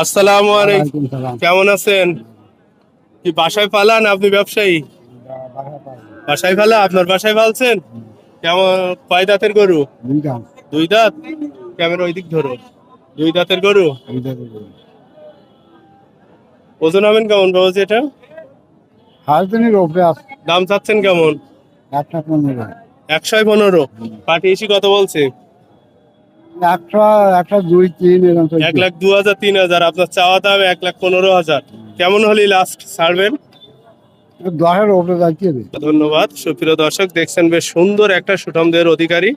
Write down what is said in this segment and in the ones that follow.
আসসালামু আলাইকুম। কেমন আছেন? কি বাসায় পালান আপনি ব্যবসায়ী? বাসায় পালা? আপনার বাসায় পালছেন? কেমন কয় দাঁতের গরু? দুই দাঁত। ক্যামেরা ওই দিক ধরো। দুই দাঁতের গরু। ওজন হবেন কেমন রোজ এটা? হাজবেন্ডের দাম চাচ্ছেন কেমন? একশো পনেরো। পাঠিয়েছি কত বলছে। দুই তিন এরকম এক লাখ দু হাজার তিন হাজার। আপনার চাওয়া দাম এক লাখ পনেরো হাজার। কেমন হলে লাস্ট ছাড়বেন দশের হবে ধন্যবাদ। সুপ্রিয় দর্শক দেখছেন বেশ সুন্দর একটা সুঠামদের অধিকারী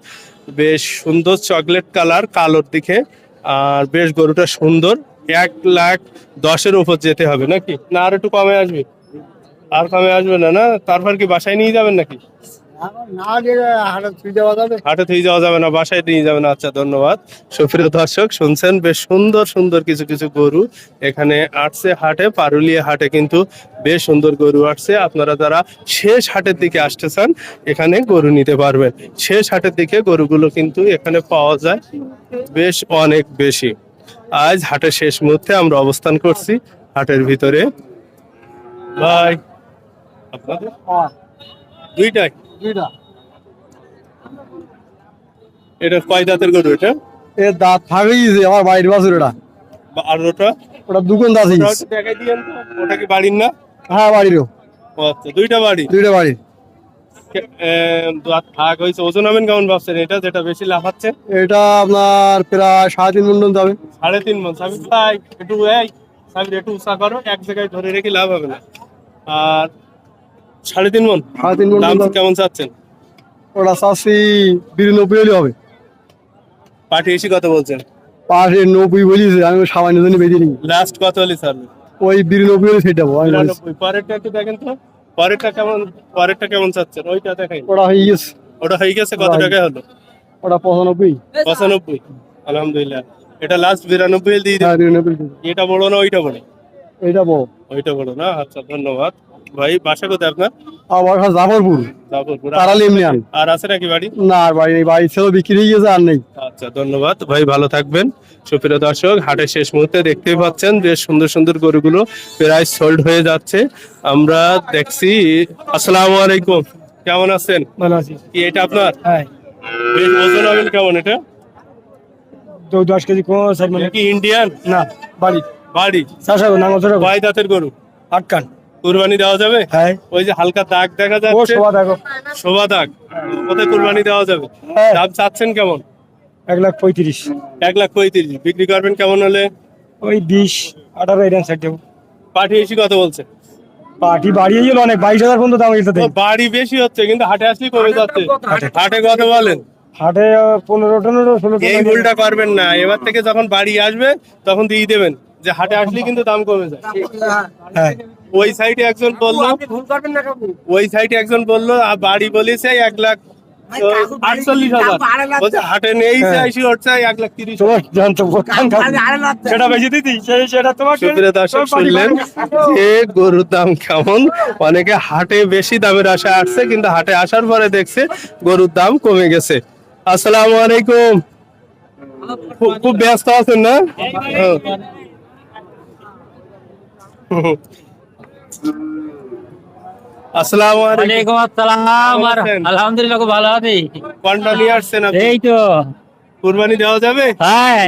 বেশ সুন্দর চকলেট কালার কালোর দিকে আর বেশ গরুটা সুন্দর। এক লাখ দশের উপর যেতে হবে নাকি? না আর একটু কমে আসবে। আর কমে আসবে না না? তারপর কি বাসায় নিয়ে যাবেন নাকি? হাটে যাবে। থেকে যাওয়া যাবে না বাসায় নিয়ে যাবেন আচ্ছা ধন্যবাদ। সুপ্রিয় দর্শক শুনছেন বেশ সুন্দর সুন্দর কিছু কিছু গরু। এখানে হাটে পারুলিয়া হাটে কিন্তু বেশ সুন্দর গরু আসছে। আপনারা যারা শেষ হাটের দিকে আসতে চান এখানে গরু নিতে পারবেন। শেষ হাটের দিকে গরুগুলো কিন্তু এখানে পাওয়া যায় বেশ অনেক বেশি। আজ হাটের শেষ মুহূর্তে আমরা অবস্থান করছি হাটের ভিতরে। ভাই আপনাদের? দুইটাই? দুইটা এটা কয় দাঁতের গরু এটা? এ দাঁত গেছে আমার বাড়ির এটা। আর ওটা? ওটা দুগুণ দাঁত দেখাই দিয়েন ওটা কি বাড়ির না? হ্যাঁ বাড়িরও। আচ্ছা দুইটা বাড়ি? দুইটা দাঁত হয়েছে ওজন হবেন কেমন ভাবছেন এটা যেটা বেশি লাফাচ্ছে? এটা আপনার প্রায় সাড়ে তিন যাবে। সাড়ে তিন মন ভাই একটু এই করো এক জায়গায় ধরে রেখে লাভ হবে না। আর সাড়ে তিন মন? সাড়ে তিন দাম কেমন চাচ্ছেন? ওটা চাষি বিরানব্বই হলে হবে। পাঠি এসে কত বলছেন? পাশে নব্বই বলিছে আমি সামান্য জন্য বেঁধে নিই। লাস্ট কত হলে স্যার ওই বিরানব্বই হলে সেটা পরেরটা একটু দেখেন তো। পরেরটা কেমন পরেরটা কেমন চাচ্ছেন? ওইটা দেখাই। ওটা হয়ে গেছে। ওটা হয়ে গেছে কত টাকা হলো? ওটা পঁচানব্বই। পঁচানব্বই। আলহামদুলিল্লাহ। এটা লাস্ট বিরানব্বই দিয়ে হ্যাঁ এটা বড় না ওইটা বড়? এইটা বড়। ওইটা বড় না? আচ্ছা ধন্যবাদ। ভাই বাসা কোথায় আপনার? আমার জাফরপুর। জাফরপুর। তারালি এমনি আর আছে নাকি বাড়ি? না আর বাড়ি নেই বাড়ি ছেলে বিক্রি হয়ে গেছে আর নেই। আচ্ছা ধন্যবাদ। ভাই ভালো থাকবেন। সুপ্রিয় দর্শক হাটের শেষ মুহূর্তে দেখতেই পাচ্ছেন বেশ সুন্দর সুন্দর গরুগুলো প্রায় সোল্ড হয়ে যাচ্ছে। আমরা দেখছি আসসালামু আলাইকুম। কেমন আছেন? ভালো আছি। কি এটা আপনার? হ্যাঁ। বেশ ওজন হবেন কেমন এটা? তো দশ কেজি কম কি ইন্ডিয়ান না বাড়ি। বাড়ি? চাষা নাঙ্গল ছোট দাঁতের গরু? আটকান। কুরবানি দেওয়া যাবে? হ্যাঁ। ওই যে হালকা দাগ দেখা ও যাচ্ছে সবা দেখো শোভা দাগ। কোথায় কুরবানি দেওয়া যাবে? হ্যাঁ। দাম চাচ্ছেন কেমন? এক লাখ পঁয়ত্রিশ। এক লাখ পঁয়ত্রিশ। বিক্রি করবেন কেমন হলে? ওই বিশ আঠারো এরকম সাইড দেবো। পাঠিয়ে এসে কথা বলছে। পার্টি বাড়িয়ে গেল অনেক বাইশ হাজার পর্যন্ত দাম এটা বাড়ি বেশি হচ্ছে কিন্তু হাটে আসলেই কমে যাচ্ছে। হাটে কথা বলেন। হাটে আহ, পনেরো পনেরো ষোলো এই ভুলটা করবেন না। এবার থেকে যখন বাড়ি আসবে তখন দিয়ে দেবেন। যে হাটে আসলে কিন্তু দাম কমে যায়। হ্যাঁ। ওই সাইডে একজন বলল ওই সাইডে একজন বলল আর বাড়ি বলেছে এক লাখ আটচল্লিশ হাজার। বলছে হাটে নেই। চাইছি ওর চাই এক লাখ তিরিশ সেটা বেশি দিতি সেটা তোমাকে সুপ্রিয় দর্শক শুনলেন যে গরুর দাম কেমন। অনেকে হাটে বেশি দামের আশায় আসছে কিন্তু হাটে আসার পরে দেখছে গরুর দাম কমে গেছে। আসসালামু আলাইকুম। খুব- খুব ব্যস্ত আছেন না? হ্যাঁ। আসসালামু আলাইকুম। আসসালাম? আলহামদুলিল্লাহ খুব ভালো আছি। কোনটা নিয়ে আসছেন আপনি? এই তো। কুরবানি দেওয়া যাবে? হ্যাঁ।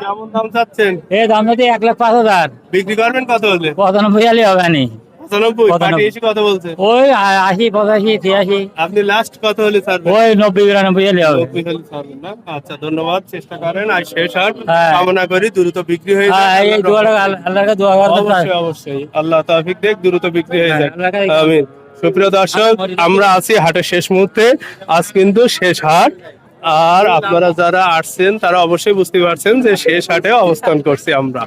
কেমন দাম চাচ্ছেন? এই দাম হচ্ছে এক লাখ পাঁচ হাজার। বিক্রি করবেন কত হলে? পঁচানব্বই আলি হবে নি পঁচানব্বই পঁচানব্বই। পাটি এসে কত বলছে। ওই আশি পঁচাশি ছিয়াশি। আপনি লাস্ট কত হলে ছাড়বেন? ওই নব্বই বিরানব্বই আলি হবে। নব্বই হলে ছাড়বেন না? আচ্ছা ধন্যবাদ চেষ্টা করেন আর শেষ হাট হ্যাঁ। কামনা করি দ্রুত বিক্রি হয়ে যায় হ্যাঁ এই দোয়াটা রহমতে। দোয়া করতে অবশ্যই অবশ্যই আল্লাহ তৌফিক দেখ দ্রুত বিক্রি হয়ে হ্যাঁ, যায় আমিন। সুপ্রিয় দর্শক আমরা আছি হাটের শেষ মুহূর্তে। আজ কিন্তু শেষ হাট। আর আপনারা যারা আসছেন তারা অবশ্যই বুঝতে পারছেন যে শেষ হাটে অবস্থান করছি আমরা।